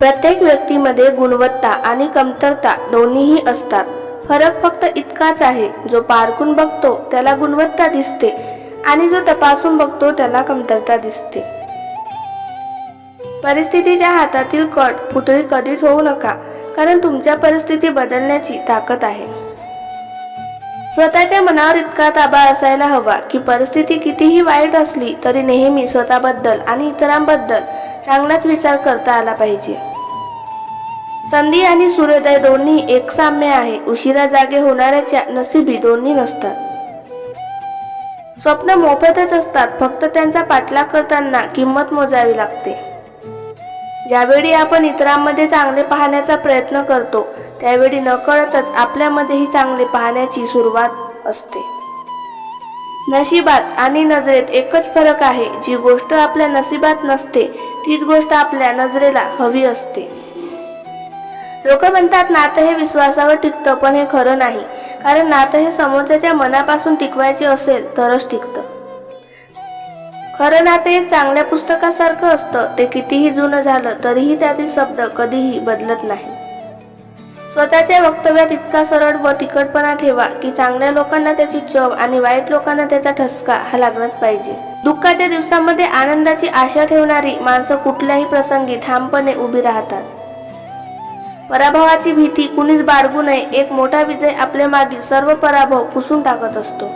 प्रत्येक व्यक्तीमध्ये गुणवत्ता आणि कमतरता दोन्हीही असतात. फरक फक्त इतकाच आहे जो पारखून बघतो त्याला गुणवत्ता दिसते आणि जो तपासून बघतो त्याला कमतरता दिसते. परिस्थितीच्या हातातील कट पुतळी कधीच होऊ नका कारण तुमच्या परिस्थिती बदलण्याची ताकद आहे. स्वतःच्या मनावर इतका ताबा असायला हवा की परिस्थिती कितीही वाईट असली तरी नेहमी स्वतःबद्दल आणि इतरांबद्दल चांगलाच विचार करता आला पाहिजे. संधी आणि सूर्योदय दोन्ही एक साम्य आहे. उशिरा जागे होणाऱ्याच्या नसिबी दोन्ही नसतात. स्वप्न मोफतच असतात. फक्त त्यांचा पाठलाग करताना किंमत मोजावी लागते. ज्यावेळी आपण इतरांमध्ये चांगले पाहण्याचा प्रयत्न करतो त्यावेळी नकळतच आपल्यामध्येही चांगले पाहण्याची सुरुवात असते. नशिबात आणि नजरेत एकच फरक आहे जी गोष्ट आपल्या नशिबात नसते तीच गोष्ट आपल्या नजरेला हवी असते. लोक म्हणतात नातं हे विश्वासावर टिकतं पण हे खरं नाही. कारण नातं हे समोरच्याच्या मनापासून टिकवायचे असेल तरच टिकतं. खरं ना ते चांगल्या पुस्तकासारखं असतं. ते कितीही जुनं झालं तरीही त्यातील शब्द कधीही बदलत नाही स्वतःच्या वक्तव्यात इतका सरळ व तिखटपणा ठेवा की चांगल्या लोकांना त्याची चव आणि वाईट लोकांना त्याचा ठसका हा लागलाच पाहिजे. दुःखाच्या दिवसामध्ये आनंदाची आशा ठेवणारी माणसं कुठल्याही प्रसंगी ठामपणे उभी राहतात. पराभवाची भीती कुणीच बाळगू नये एक मोठा विजय आपल्या मागील सर्व पराभव पुसून टाकत असतो.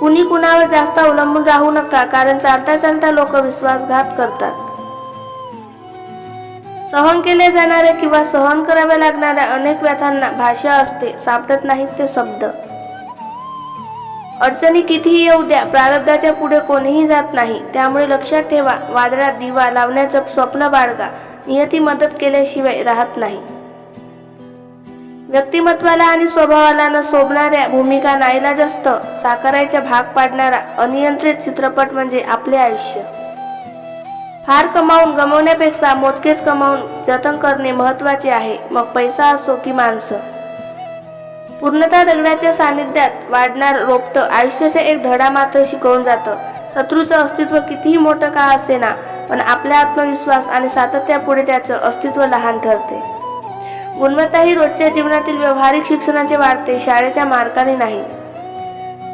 कुणी कुणावर जास्त अवलंबून राहू नका कारण चालता चालता लोक विश्वासघात करतात. सहन केले जाणाऱ्या किंवा सहन कराव्या लागणाऱ्या अनेक व्यथांना भाषा असते सापडत नाहीत ते शब्द. अडचणी कितीही येऊ द्या प्रारब्धाच्या पुढे कोणीही जात नाही. त्यामुळे लक्षात ठेवा वादळात दिवा लावण्याचं स्वप्न बाळगा. नियती मदत केल्याशिवाय राहत नाही. व्यक्तिमत्वाला आणि स्वभावाला न शोभणाऱ्या भूमिका नाहीला जास्त. साकारायच्या भाग पाडणारा अनियंत्रित चित्रपट म्हणजे आपले आयुष्य. फार कमावून गमावण्यापेक्षा मोजकेच कमावून जतन करणे महत्त्वाचे आहे. मग पैसा असो की माणसं. पूर्णतः दगडाच्या सानिध्यात वाढणार रोपटं आयुष्याचा एक धडा मात्र शिकवून जातं. शत्रूचं अस्तित्व कितीही मोठं का असेना पण आपला आत्मविश्वास आणि सातत्यापुढे त्याचं अस्तित्व लहान ठरते. गुणवत्ता ही रोजच्या जीवनातील व्यावहारिक शिक्षणाचे वाढते शाळेच्या मार्गाने नाही.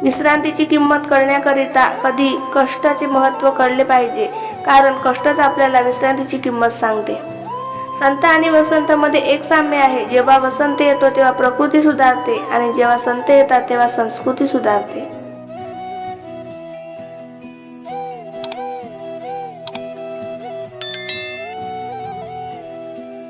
विश्रांतीची किंमत कळण्याकरिता कधी कष्टाचे महत्त्व कळले पाहिजे कारण कष्टच आपल्याला विश्रांतीची किंमत सांगते. संत आणि वसंत मध्ये एक साम्य आहे जेव्हा वसंत येतो तेव्हा प्रकृती सुधारते आणि जेव्हा संत येतात तेव्हा संस्कृती सुधारते.